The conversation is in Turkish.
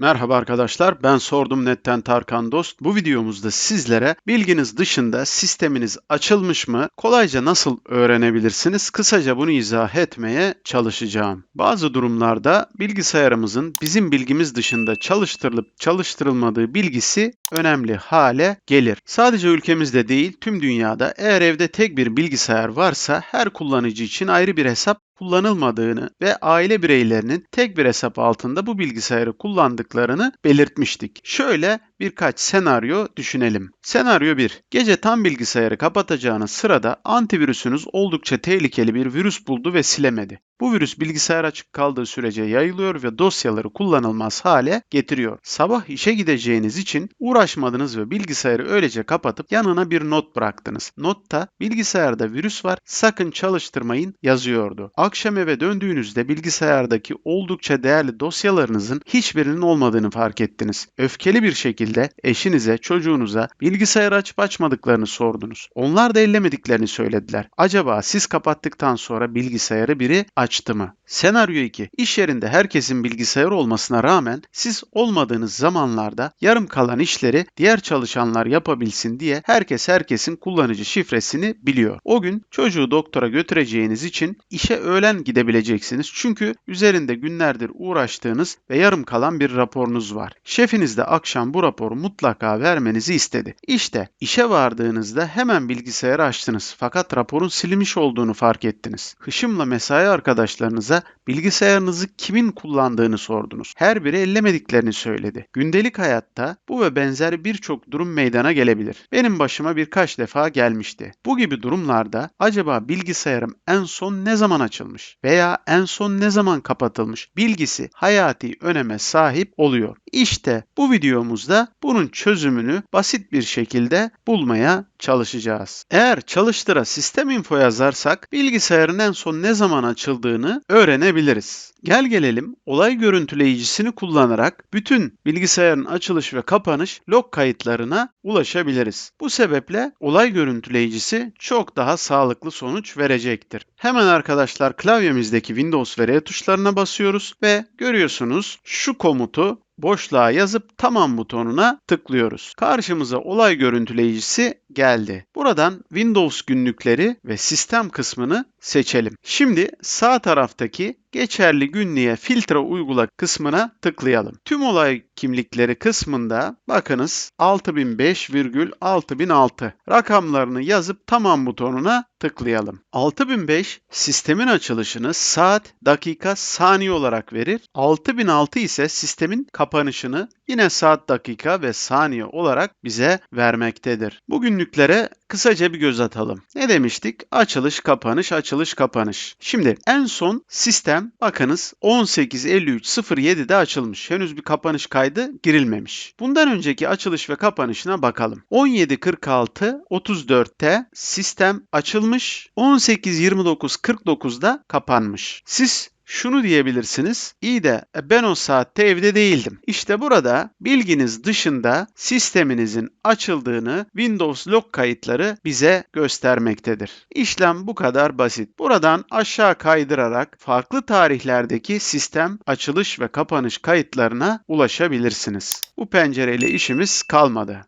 Merhaba arkadaşlar, ben Sordum Net'ten Tarkan Dost. Bu videomuzda sizlere bilginiz dışında sisteminiz açılmış mı, kolayca nasıl öğrenebilirsiniz, kısaca bunu izah etmeye çalışacağım. Bazı durumlarda bilgisayarımızın bizim bilgimiz dışında çalıştırılıp çalıştırılmadığı bilgisi önemli hale gelir. Sadece ülkemizde değil, tüm dünyada eğer evde tek bir bilgisayar varsa her kullanıcı için ayrı bir hesap kullanılmadığını ve aile bireylerinin tek bir hesap altında bu bilgisayarı kullandıklarını belirtmiştik. Şöyle birkaç senaryo düşünelim. Senaryo 1. Gece tam bilgisayarı kapatacağınız sırada antivirüsünüz oldukça tehlikeli bir virüs buldu ve silemedi. Bu virüs bilgisayar açık kaldığı sürece yayılıyor ve dosyaları kullanılmaz hale getiriyor. Sabah işe gideceğiniz için uğraşmadınız ve bilgisayarı öylece kapatıp yanına bir not bıraktınız. Notta bilgisayarda virüs var sakın çalıştırmayın yazıyordu. Akşam eve döndüğünüzde bilgisayardaki oldukça değerli dosyalarınızın hiçbirinin olmadığını fark ettiniz. Öfkeli bir şekilde eşinize, çocuğunuza bilgisayarı açıp açmadıklarını sordunuz. Onlar da ellemediklerini söylediler. Acaba siz kapattıktan sonra bilgisayarı biri açtı mı? Senaryo 2. İş yerinde herkesin bilgisayarı olmasına rağmen siz olmadığınız zamanlarda yarım kalan işleri diğer çalışanlar yapabilsin diye herkes herkesin kullanıcı şifresini biliyor. O gün çocuğu doktora götüreceğiniz için işe öğlen gidebileceksiniz. Çünkü üzerinde günlerdir uğraştığınız ve yarım kalan bir raporunuz var. Şefiniz de akşam bu raporu mutlaka vermenizi istedi. İşte işe vardığınızda hemen bilgisayarı açtınız fakat raporun silinmiş olduğunu fark ettiniz. Hışımla mesai arkadaşlarınıza bilgisayarınızı kimin kullandığını sordunuz. Her biri ellemediklerini söyledi. Gündelik hayatta bu ve benzeri birçok durum meydana gelebilir. Benim başıma birkaç defa gelmişti. Bu gibi durumlarda acaba bilgisayarım en son ne zaman açılmış veya en son ne zaman kapatılmış bilgisi hayati öneme sahip oluyor. İşte bu videomuzda bunun çözümünü basit bir şekilde bulmaya çalışacağız. Eğer çalıştıra sistem info yazarsak bilgisayarın en son ne zaman açıldığını öğrenebiliriz. Gel gelelim olay görüntüleyicisini kullanarak bütün bilgisayarın açılış ve kapanış log kayıtlarına ulaşabiliriz. Bu sebeple olay görüntüleyicisi çok daha sağlıklı sonuç verecektir. Hemen arkadaşlar klavyemizdeki Windows ve R tuşlarına basıyoruz ve görüyorsunuz şu komutu boşluğa yazıp tamam butonuna tıklıyoruz. Karşımıza olay görüntüleyicisi geldi. Buradan Windows günlükleri ve sistem kısmını seçelim. Şimdi sağ taraftaki geçerli günlüğe filtre uygula kısmına tıklayalım. Tüm olay kimlikleri kısmında bakınız 6005,6006 rakamlarını yazıp tamam butonuna tıklayalım. 6005 sistemin açılışını saat, dakika, saniye olarak verir. 6006 ise sistemin kapanışını yine saat, dakika ve saniye olarak bize vermektedir. Bu günlüklere kısaca bir göz atalım. Ne demiştik? Açılış, kapanış, açılış, kapanış. Şimdi en son sistem bakınız 18.53.07'de açılmış. Henüz bir kapanış kaydı girilmemiş. Bundan önceki açılış ve kapanışına bakalım. 17.46.34'te sistem açılmış. 18.29.49'da kapanmış. Siz şunu diyebilirsiniz. İyi de ben o saatte evde değildim. İşte burada bilginiz dışında sisteminizin açıldığını Windows log kayıtları bize göstermektedir. İşlem bu kadar basit. Buradan aşağı kaydırarak farklı tarihlerdeki sistem açılış ve kapanış kayıtlarına ulaşabilirsiniz. Bu pencereyle işimiz kalmadı.